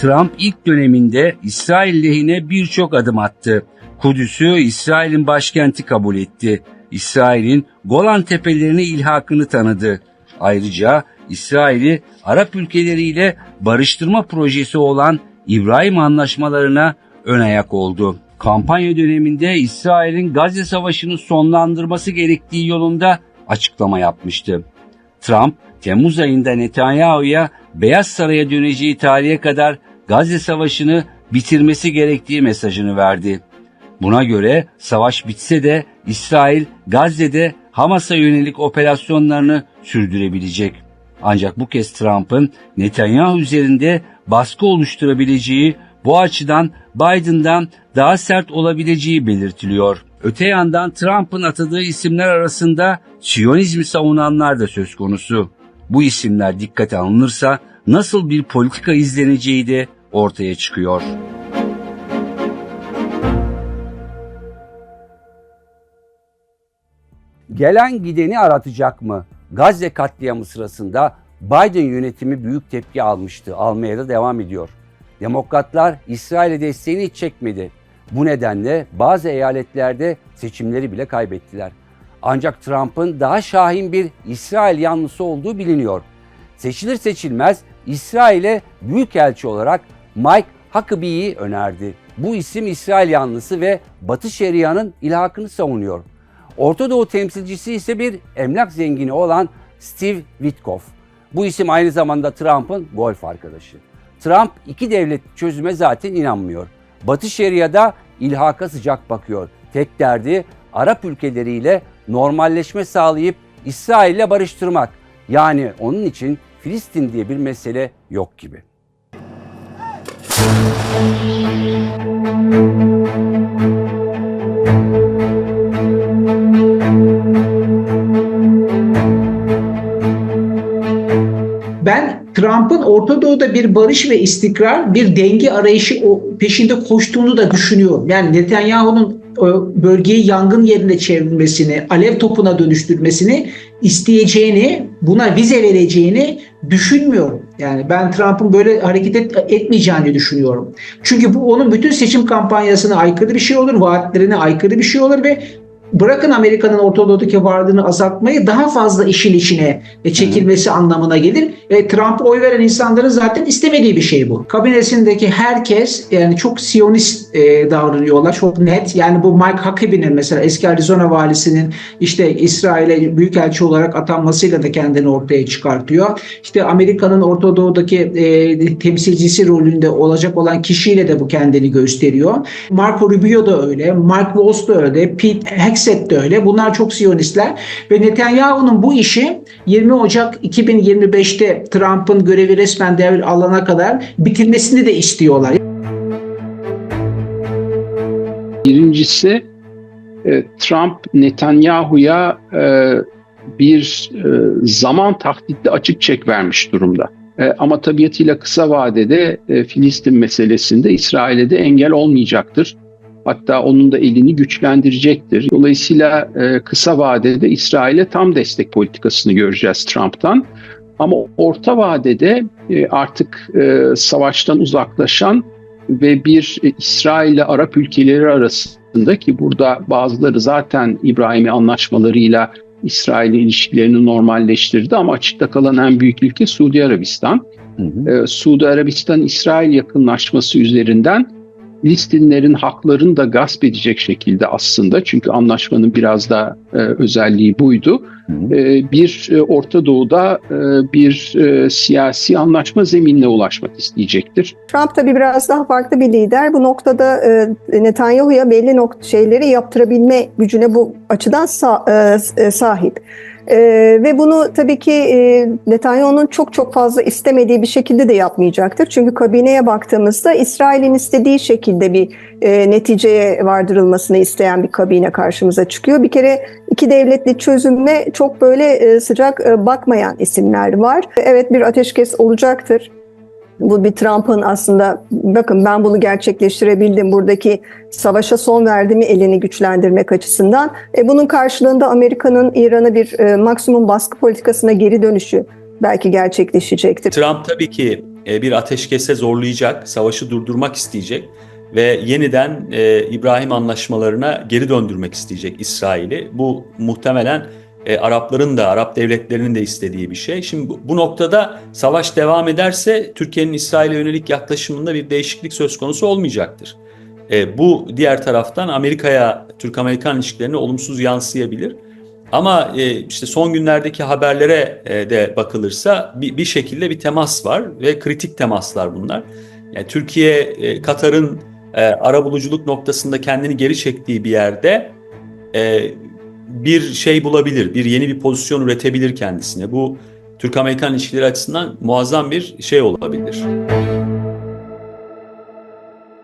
Trump ilk döneminde İsrail lehine birçok adım attı. Kudüs'ü İsrail'in başkenti kabul etti. İsrail'in Golan Tepelerini ilhakını tanıdı. Ayrıca İsrail'i Arap ülkeleriyle barıştırma projesi olan İbrahim anlaşmalarına ön ayak oldu. Kampanya döneminde İsrail'in Gazze Savaşı'nı sonlandırması gerektiği yolunda açıklama yapmıştı. Trump, Temmuz ayında Netanyahu'ya Beyaz Saray'a döneceği tarihe kadar Gazze Savaşı'nı bitirmesi gerektiği mesajını verdi. Buna göre savaş bitse de İsrail Gazze'de Hamas'a yönelik operasyonlarını sürdürebilecek. Ancak bu kez Trump'ın Netanyahu üzerinde baskı oluşturabileceği bu açıdan Biden'dan daha sert olabileceği belirtiliyor. Öte yandan Trump'ın atadığı isimler arasında Siyonizmi savunanlar da söz konusu. Bu isimler dikkate alınırsa nasıl bir politika izleneceği de ortaya çıkıyor. Gelen gideni aratacak mı? Gazze katliamı sırasında Biden yönetimi büyük tepki almıştı. Almaya da devam ediyor. Demokratlar İsrail'e desteğini hiç çekmedi. Bu nedenle bazı eyaletlerde seçimleri bile kaybettiler. Ancak Trump'ın daha şahin bir İsrail yanlısı olduğu biliniyor. Seçilir seçilmez İsrail'e büyükelçi olarak Mike Huckabee'yi önerdi. Bu isim İsrail yanlısı ve Batı Şeria'nın ilhakını savunuyor. Orta Doğu temsilcisi ise bir emlak zengini olan Steve Witkoff. Bu isim aynı zamanda Trump'ın golf arkadaşı. Trump iki devlet çözüme zaten inanmıyor. Batı Şeria'da ilhaka sıcak bakıyor. Tek derdi Arap ülkeleriyle normalleşme sağlayıp İsrail'le barıştırmak. Yani onun için Filistin diye bir mesele yok gibi. Ben Trump'ın Orta Doğu'da bir barış ve istikrar, bir denge arayışı peşinde koştuğunu da düşünüyorum. Yani Netanyahu'nun bölgeyi yangın yerine çevrilmesini, alev topuna dönüştürmesini isteyeceğini, buna vize vereceğini düşünmüyorum. Yani ben Trump'ın böyle hareket et, etmeyeceğini düşünüyorum. Çünkü bu onun bütün seçim kampanyasına aykırı bir şey olur, vaatlerine aykırı bir şey olur ve bırakın Amerika'nın Orta Doğu'daki varlığını azaltmayı daha fazla işin içine çekilmesi anlamına gelir. E, Trump'a oy veren insanların zaten istemediği bir şey bu. Kabinesindeki herkes yani çok siyonist e, davranıyorlar. Çok net. Yani bu Mike Huckabee'nin mesela eski Arizona valisinin işte İsrail'e büyükelçi olarak atanmasıyla da kendini ortaya çıkartıyor. İşte Amerika'nın Orta Doğu'daki e, temsilcisi rolünde olacak olan kişiyle de bu kendini gösteriyor. Marco Rubio da öyle. Mark Waltz da öyle. Pete Hegseth de öyle. Bunlar çok siyonistler ve Netanyahu'nun bu işi 20 Ocak 2025'te Trump'ın görevi resmen devir alana kadar bitirmesini de istiyorlar. Birincisi e, Trump Netanyahu'ya e, bir e, zaman tahditli açık çek vermiş durumda. Ama tabiatıyla kısa vadede Filistin meselesinde İsrail'e de engel olmayacaktır. Hatta onun da elini güçlendirecektir. Dolayısıyla kısa vadede İsrail'e tam destek politikasını göreceğiz Trump'tan. Ama orta vadede artık savaştan uzaklaşan ve bir İsrail ile Arap ülkeleri arasında ki burada bazıları zaten İbrahimi anlaşmalarıyla İsrail ilişkilerini normalleştirdi ama açıkta kalan en büyük ülke Suudi Arabistan. Hı hı. Suudi Arabistan-İsrail yakınlaşması üzerinden Filistinlerin haklarını da gasp edecek şekilde aslında çünkü anlaşmanın biraz da e, özelliği buydu. E, bir e, Orta Doğu'da e, bir e, siyasi anlaşma zeminine ulaşmak isteyecektir. Trump tabii biraz daha farklı bir lider. Bu noktada e, Netanyahu'ya belli nokta şeyleri yaptırabilme gücüne bu açıdan sa- e, sahip. Ee, ve bunu tabii ki e, Netanyahu'nun çok çok fazla istemediği bir şekilde de yapmayacaktır. Çünkü kabineye baktığımızda İsrail'in istediği şekilde bir e, neticeye vardırılmasını isteyen bir kabine karşımıza çıkıyor. Bir kere iki devletli çözüme çok böyle e, sıcak e, bakmayan isimler var. Evet bir ateşkes olacaktır. Bu bir Trump'ın aslında bakın ben bunu gerçekleştirebildim buradaki savaşa son verdiğimi elini güçlendirmek açısından. E bunun karşılığında Amerika'nın İran'a bir e, maksimum baskı politikasına geri dönüşü belki gerçekleşecektir. Trump tabii ki e, bir ateşkese zorlayacak, savaşı durdurmak isteyecek ve yeniden e, İbrahim anlaşmalarına geri döndürmek isteyecek İsrail'i. Bu muhtemelen e, Arapların da, Arap devletlerinin de istediği bir şey. Şimdi bu, bu noktada savaş devam ederse Türkiye'nin İsrail'e yönelik yaklaşımında bir değişiklik söz konusu olmayacaktır. E, bu diğer taraftan Amerika'ya, Türk-Amerikan ilişkilerine olumsuz yansıyabilir. Ama e, işte son günlerdeki haberlere e, de bakılırsa bir, bir şekilde bir temas var ve kritik temaslar bunlar. Yani Türkiye, e, Katar'ın e, arabuluculuk noktasında kendini geri çektiği bir yerde e, bir şey bulabilir, bir yeni bir pozisyon üretebilir kendisine. Bu Türk-Amerikan ilişkileri açısından muazzam bir şey olabilir.